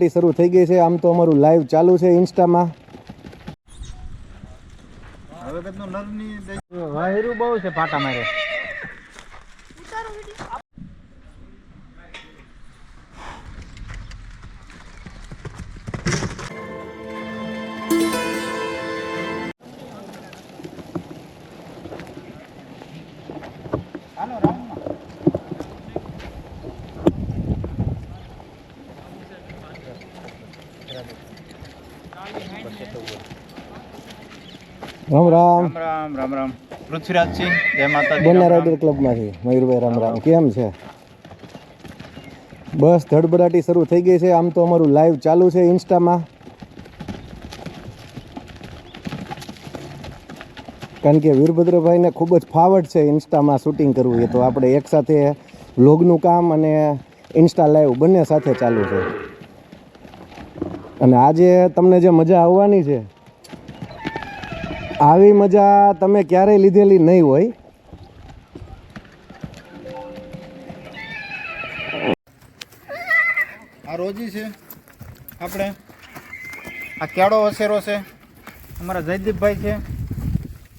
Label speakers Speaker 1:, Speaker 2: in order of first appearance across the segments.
Speaker 1: ધડબડાટી શરૂ થઈ ગઈ છે. આમ તો અમારું લાઈવ ચાલુ છે ઇન્સ્ટામાં.
Speaker 2: હવે
Speaker 3: વાયરું બહુ છે પાટા મારે.
Speaker 1: રામ રામ.
Speaker 2: રામ રામ રામ પૃથ્વીરાજસિંહ જય માતાજી
Speaker 1: બંને. રાઇડર ક્લબમાંથી. મયુરભાઈ રામ રામ. કેમ છે? બસ ધડબડાટી શરૂ થઈ ગઈ છે. આમ તો અમારું લાઈવ ચાલુ છે ઇન્સ્ટામાં. કારણ કે વીરભદ્રભાઈને ખૂબ જ ફાવટ છે ઇન્સ્ટામાં શૂટિંગ કરવું. એ તો આપણે એકસાથે વ્લોગનું કામ અને ઇન્સ્ટા લાઈવ બંને સાથે ચાલુ છે. અને આજે તમને જે મજા આવવાની છે આવી મજા તમે ક્યારેય લીધેલી નહીં હોય.
Speaker 2: આ રોજી છે આપણે. આ કેળો વસેરો છે અમારા જયદીપભાઈ છે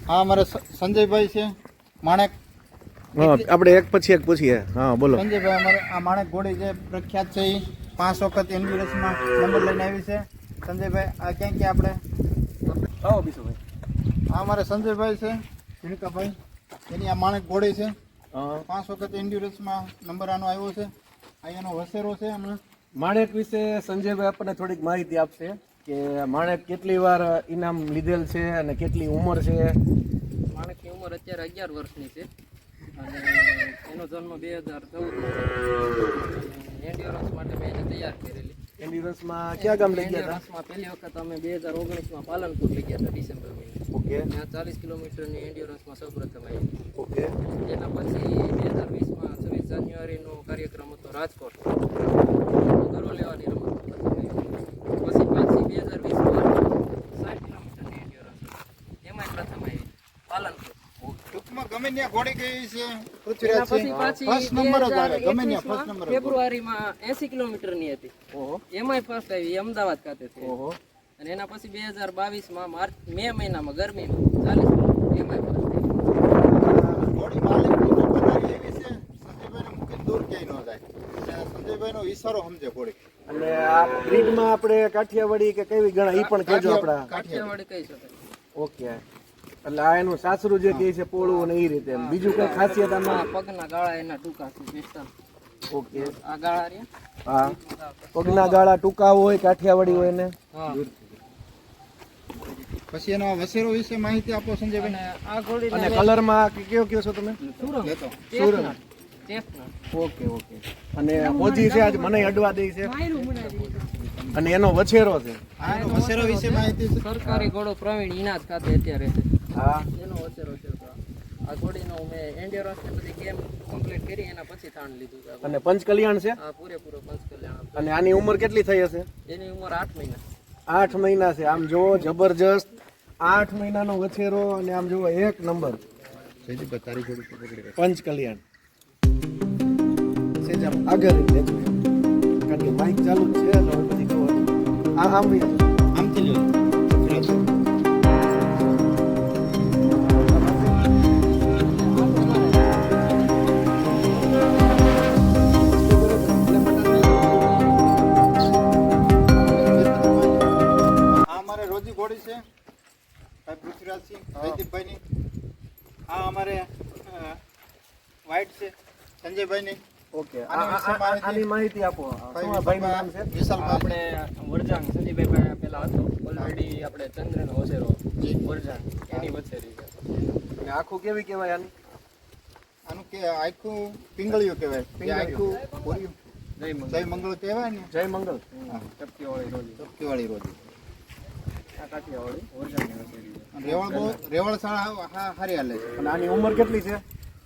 Speaker 2: આ અમારા સંજયભાઈ છે માણેક.
Speaker 1: હા આપણે એક પછી એક પૂછીએ. હા બોલો.
Speaker 2: સંજયભાઈ અમારે આ માણેક ઘોડી જે પ્રખ્યાત છે એ પાંચ વખત એમ્બ્યુલન્સમાં નંબર લઈને આવી છે. સંજયભાઈ આ ક્યાં ક્યાં આપણે?
Speaker 1: આવો બીસુભાઈ
Speaker 2: આ મારા સંજયભાઈ છે ઝીણકાભાઈ એની આ માણેક ઘોડી છે. પાંચ વખત એન્ડ્યુરન્સમાં નંબર આનો આવ્યો છે. આ એનો વસેરો છે હમણાં.
Speaker 1: માણેક વિશે સંજયભાઈ આપણને થોડીક માહિતી આપશે કે માણેક કેટલી વાર ઇનામ લીધેલ છે અને કેટલી ઉંમર છે?
Speaker 4: માણેકની ઉંમર અત્યારે અગિયાર વર્ષની છે. અને એનો જન્મ બે હજાર ચૌદમાં એન્ડ્યુરન્સ માટે મેં એને તૈયાર કરેલી.
Speaker 1: એન્ડ્યુરન્સમાં ક્યાં ગામ લઈ ગયા
Speaker 4: પહેલી વખત અમે બે હજાર ઓગણીસમાં પાલનપુર લઈ ગયા હતા ડિસેમ્બર મહિને.
Speaker 1: ઓકે.
Speaker 4: ત્યાં ચાલીસ કિલોમીટરની એન્ડ્યોરન્સમાં સૌપ્રથમ આવી
Speaker 1: ઓકે.
Speaker 4: એના પછી બે હજાર વીસમાં છવ્વીસ જાન્યુઆરીનો કાર્યક્રમ હતો રાજકોટ. ગરો લેવાની રમત પછી પાછી બે હજાર વીસમાં સાઠ કિલોમીટરની એન્ડ્યોરન્સ એમાંય પ્રથમ આવી પાલનપુર.
Speaker 2: ટૂંકમાં ગમે ત્યાં ઘોડી ગઈ છે. પૃથ્વીરાજ
Speaker 4: પછી
Speaker 2: છે
Speaker 4: પાછી
Speaker 2: ફર્સ્ટ નંબર જ આવે. ગમે ત્યાં ફર્સ્ટ નંબર
Speaker 4: ફેબ્રુઆરીમાં એસી કિલોમીટરની હતી.
Speaker 1: ઓહો.
Speaker 4: એમાંય ફર્સ્ટ આવી અમદાવાદ ખાતે
Speaker 1: ઓહો.
Speaker 4: અને એના પછી બે હજાર બાવીસમાં માર્ચ મે મહિનામાં ગરમીમાં ચાલીસ
Speaker 2: સંજયભાઈને અને ઈશારો સમજે
Speaker 1: અને આ બ્રીડમાં આપણે કાઠિયાવાડી કે કેવી ગણા ઈ પણ કહેજો આપણા.
Speaker 4: કાઠિયાવાડી કહી શકાય
Speaker 1: ઓકે. એટલે આ એનું સાસરું જે કહે છે પોળું ને એ રીતે બીજું કઈ ખાસિયત આમાં?
Speaker 4: પગના ગાળા એના ટૂંકા છે
Speaker 1: ઓકે.
Speaker 4: આ ગાળા રહ્યા?
Speaker 1: હા. પગના ગાળા ટૂંકા હોય કાઠિયાવાડી હોય ને?
Speaker 4: હા.
Speaker 2: પછી એનો વસેરો વિશે માહિતી આપો સંજયભાઈ.
Speaker 4: આ ઘોડી
Speaker 1: અને કલરમાં કે કયો કયો છો તમે?
Speaker 2: સુરંગ.
Speaker 4: Chestnut
Speaker 1: okay okay. અને મોજી છે આજ મને અડવા દે છે. અને એનો વછેરો છે.
Speaker 2: આ એનો વસેરો વિશે માહિતી
Speaker 4: સરકારી ઘોડો પ્રવીણ ઇનાજ ખાતે અત્યારે છે.
Speaker 1: હા.
Speaker 4: એનો વછેરો છે આ. ઘોડીનો મેં એન્ડ્યોરન્સ બધી ગેમ કમ્પ્લીટ કરી એના પછી તાણ લીધું
Speaker 1: અને પંચકલ્યાણ છે?
Speaker 4: આ પૂરેપૂરો પંચકલ્યાણ.
Speaker 1: અને આની ઉંમર કેટલી થઈ હશે?
Speaker 4: એની ઉંમર આઠ મહિના.
Speaker 1: આઠ મહિના છે. આમ જુઓ, જબરજસ્ત આઠ મહિનાનો વછેરો અને આમ જુઓ, એક નંબર. પંચ કલ્યાણ આમ આગળ કારણ કે માઇક ચાલુ છે આમ બી
Speaker 2: આમથી સંજયભાઈની.
Speaker 1: ઓકે.
Speaker 2: આની માહિતી?
Speaker 1: આપો. શું નામ છે?
Speaker 2: વિશાલભાઈ
Speaker 4: આપણે વરજાંગ સંજીભાઈ પાસે હતો. ઓલરેડી આપણે ચંદ્રનો વસેરો વરજાંગ એની વછેરી છે
Speaker 1: અને આખું કેવી કહેવાય આની?
Speaker 2: આનું કે આખું પિંગળિયું કહેવાય. આખું પૂર્યું
Speaker 4: જય મંગળ.
Speaker 2: જય મંગળ કહેવાય ને?
Speaker 1: જય મંગલ
Speaker 4: ટપકીવાળી રોજી.
Speaker 2: ચપકીવાળી રોજી. રેવળ બહુ રેવળ શાળા હા હારી હાલે છે.
Speaker 1: અને આની ઉંમર કેટલી છે?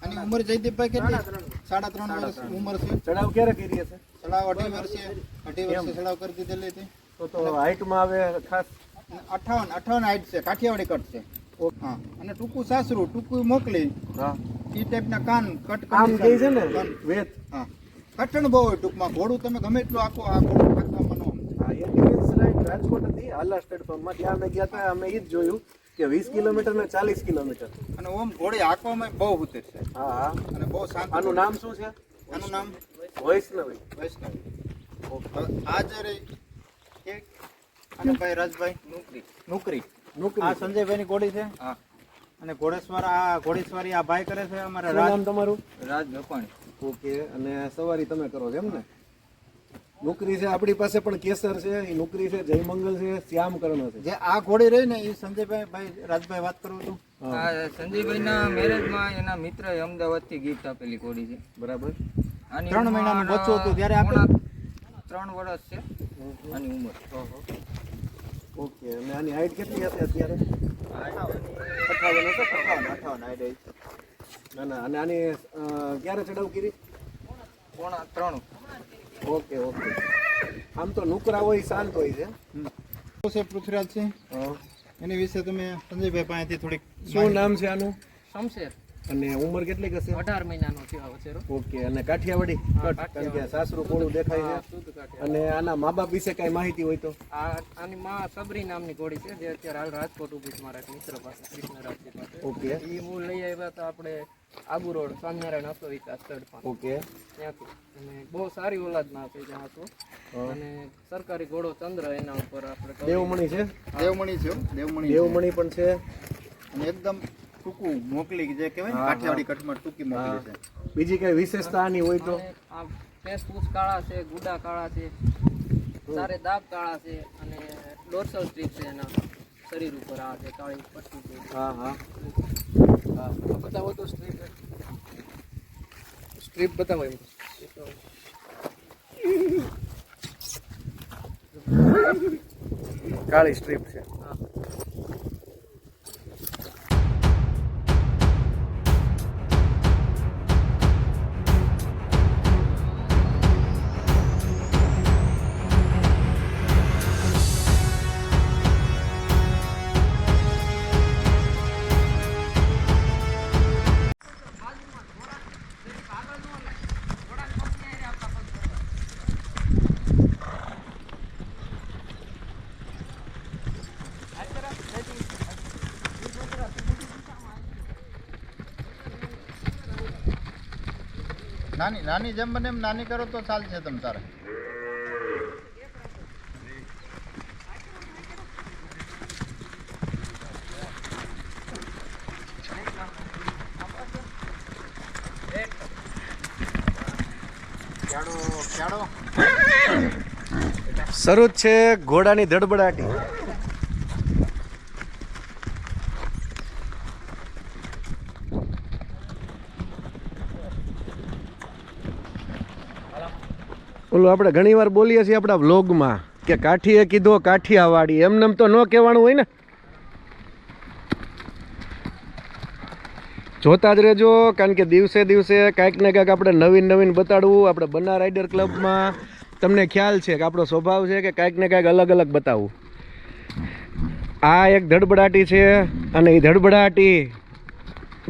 Speaker 2: આની ઉંમર જયદીપભાઈ કેટલી? સાડા ત્રણ વર્ષ. ઉંમર છે.
Speaker 1: ચડાવ ક્યારે કરી હશે?
Speaker 2: ચડાવ અઢી વર્ષે. અઢી વર્ષે ચડાવ કરી દીધેલી હતી.
Speaker 1: તો તો હાઈટમાં આવે ખાસ?
Speaker 2: અને અઠાવન અઠાવન હાઈટ છે. કાઠિયાવાડી કટ છે. હા. અને ટૂંકું સાસરું ટૂંકું મોકલી.
Speaker 1: હા.
Speaker 2: એ ટાઈપના કાન કટ
Speaker 1: કામ કહે છે ને. વેત.
Speaker 2: હા. કટણ બહુ હોય ટૂંકમાં. ઘોડું તમે ગમે એટલું આખો આ ઘોડું હાથમાં ન સમજો.
Speaker 1: હા રાજકોટ હતી હાલા સ્ટેટમાં ત્યાં અમે ગયા હતા અમે એ જ જોયું. કે વીસ કિલોમીટર ને ચાલીસ કિલોમીટર?
Speaker 2: અને ઓમ ઘોડી હાંકવામાં બહુ ઉતર છે.
Speaker 1: હા. હા
Speaker 2: અને બહુ શાંત
Speaker 1: આનું નામ શું છે?
Speaker 2: આનું નામ
Speaker 1: વૈષ્ણવી.
Speaker 2: વૈષ્ણવી. આ જે રહી એ અને ભાઈ રાજભાઈ
Speaker 4: નોકરી.
Speaker 2: નોકરી.
Speaker 1: નોકરી.
Speaker 2: આ સંજયભાઈની ઘોડી છે?
Speaker 4: હા.
Speaker 2: અને ઘોડેશ્વર આ ઘોડેશ્વરી આ ભાઈ કરે છે અમારા રાજ
Speaker 1: નામ તમારું?
Speaker 4: રાજ ગપાણી
Speaker 1: ઓકે અને સવારી તમે કરો છો એમ ને? નોકરી છે આપણી પાસે પણ કેસર છે એ નોકરી છે જયમંગલ છે શ્યામ કર્ણ છે.
Speaker 2: જે આ ઘોડી રહી ને એ સંજયભાઈ ભાઈ રાજભાઈ વાત કરું છું
Speaker 4: આ સંજયભાઈના મેરેજમાં એના મિત્રએ અમદાવાદથી ગિફ્ટ આપેલી ઘોડી છે.
Speaker 1: બરાબર.
Speaker 4: આની
Speaker 2: ત્રણ મહિનાનું બચ્ચું હતું ત્યારે
Speaker 4: આપણે ત્રણ વર્ષ છે આની ઉંમર.
Speaker 1: ઓકે અને આની હાઈટ કેટલી હશે અત્યારે? અઠાવન હશે? અઠાવન અઠાવન હાઈટ ના ના અને આની ક્યારે ચડાવ કરી?
Speaker 4: પોણા ત્રણ.
Speaker 1: Okay okay. આમ તો નુકરા હોય શાંત હોય છે.
Speaker 2: છે પૃથ્વીરાજ સિંહ એની વિશે તમે સંજયભાઈ પાસેથી થોડીક
Speaker 1: શું નામ છે આનું?
Speaker 4: શમશેર.
Speaker 1: અને ઉંમર કેટલી હશે
Speaker 4: અઢાર મહિનાનો છે આ વછેરો
Speaker 1: ઓકે અને કાઠિયાવાડી? કટ કારણ કે સાસરું કોળું દેખાય છે. અને આના મા બાપ વિશે કઈ માહિતી હોય તો?
Speaker 4: આ આની માં સબરી નામની ઘોડી છે જે અત્યારે હાલ રાજકોટ ઊભી છે મારા એક મિત્ર પાસે કૃષ્ણરાજજી પાસે.
Speaker 1: ઓકે.
Speaker 4: એ હું લઈ આવ્યા તો આપણે આબુ રોડ સ્વામિનારાયણ હતો વિકાસ તડફાન
Speaker 1: ઓકે.
Speaker 4: ત્યાંથી. અને બહુ સારી ઓલાદના છે જ્યાં હતો અને સરકારી ઘોડો ચંદ્ર એના ઉપર આપણે
Speaker 1: દેવમણી છે?
Speaker 2: દેવમણી છે દેવમણી
Speaker 1: દેવમણી પણ છે.
Speaker 2: અને એકદમ ટૂંકું મોકલી જે કહેવાય ને કાઠિયાવાડી કટમાં ટૂંકી મોકલી છે.
Speaker 1: બીજી કઈ વિશેષતા આની હોય તો?
Speaker 4: ફેસબુક કાળા છે ગુડા કાળા છે સારે દાગ કાળા છે અને ડોર્સલ સ્ટ્રીપ છે એના શરીર ઉપર આ છે કાળી પટ્ટી છે.
Speaker 1: હા હા.
Speaker 4: બતાવો તો સ્ટ્રીપ સ્ટ્રીપ બતાવો એમ.
Speaker 1: કાળી સ્ટ્રીપ છે.
Speaker 2: નાની નાની જેમ બને એમ નાની કરો તો ચાલશે તમ તારે.
Speaker 1: શરૂ છે ઘોડાની ધડબડાટી. ઓલું આપણે ઘણીવાર બોલીએ છીએ આપણા વ્લોગમાં કે કાઠીએ કીધો, કાઠિયાવાડી. એમને તો ન કહેવાનું હોય ને. જોતા જ રહેજો, કારણ કે દિવસે દિવસે કાંઈક ને કાંઈક આપણે નવીન નવીન બતાડવું, આપણે બના રાઇડર ક્લબમાં તમને ખ્યાલ છે કે આપણો સ્વભાવ છે કે કાંઈક ને કાંઈક અલગ અલગ બતાવવું આ એક ધડબડાટી છે અને એ ધડબડાટી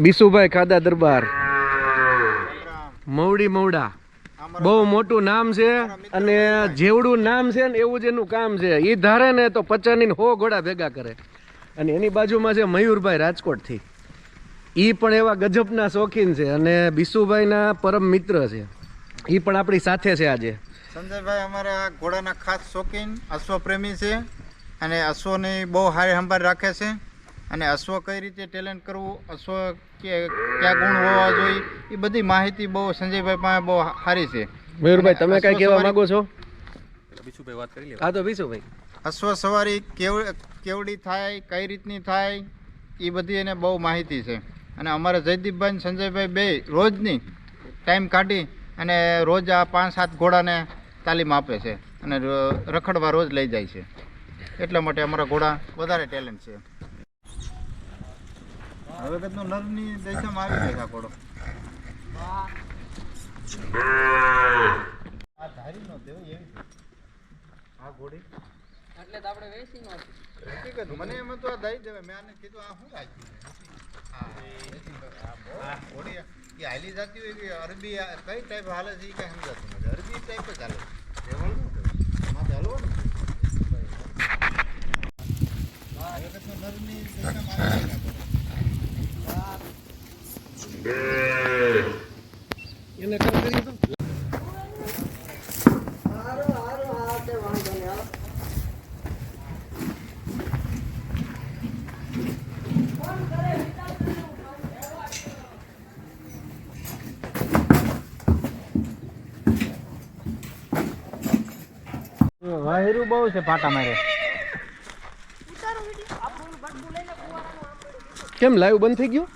Speaker 1: બીસુભાઈ ખાદા દરબાર. મવડી મવડા. બહુ મોટું નામ છે અને જેવડું નામ છે ને એવું જ એનું કામ છે. એ ધારે ને તો પચાની હો ઘોડા ભેગા કરે. અને એની બાજુમાં છે મયુરભાઈ રાજકોટથી. એ પણ એવા ગજબના શોખીન છે અને બીસુભાઈના પરમ મિત્ર છે. એ પણ આપણી સાથે છે આજે.
Speaker 2: સંજયભાઈ અમારા ઘોડાના ખાસ શોખીન અશ્વપ્રેમી છે અને અશ્વની બહુ હારી સંભાળ રાખે છે. અને અશ્વ કઈ રીતે ટેલેન્ટ કરવું અશ્વ કે ક્યાં ગુણ હોવા જોઈએ એ બધી માહિતી બહુ સંજયભાઈ પાસે બહુ સારી છે.
Speaker 1: મયુરભાઈ તમે કઈ કહેવા માંગો છો? હા તો બીસુભાઈ
Speaker 2: અશ્વ સવારી કેવ કેવડી થાય કઈ રીતની થાય એ બધી એને બહુ માહિતી છે. અને અમારા જયદીપભાઈ સંજયભાઈ બે રોજની ટાઈમ કાઢી અને રોજ આ પાંચ સાત ઘોડાને તાલીમ આપે છે. અને રખડવા રોજ લઈ જાય છે. એટલા માટે અમારા ઘોડા વધારે ટેલેન્ટ છે. હવે કદનો નરની દશામાં આવી જાય સાકોડો આ ધારી નો દેવ એવી આ ઘોડી.
Speaker 4: એટલે તો આપણે વેચી નો
Speaker 2: હકીકત મને એમ તો આ દઈ દેવે મેં આને કીધું આ શું રાખ્યું? ઘોડી એ હાલી જતી હોય કે અરબી કઈ ટાઈપ હાલે છે એ કઈ સમજાતું નથી. અરબી ટાઈપ જ હાલે રહેવાનું એમાં ચાલવાનું નરની
Speaker 3: વાયરું બહુ છે પાટા મારે.
Speaker 4: કેમ લાઈવ બંધ થઈ ગયું?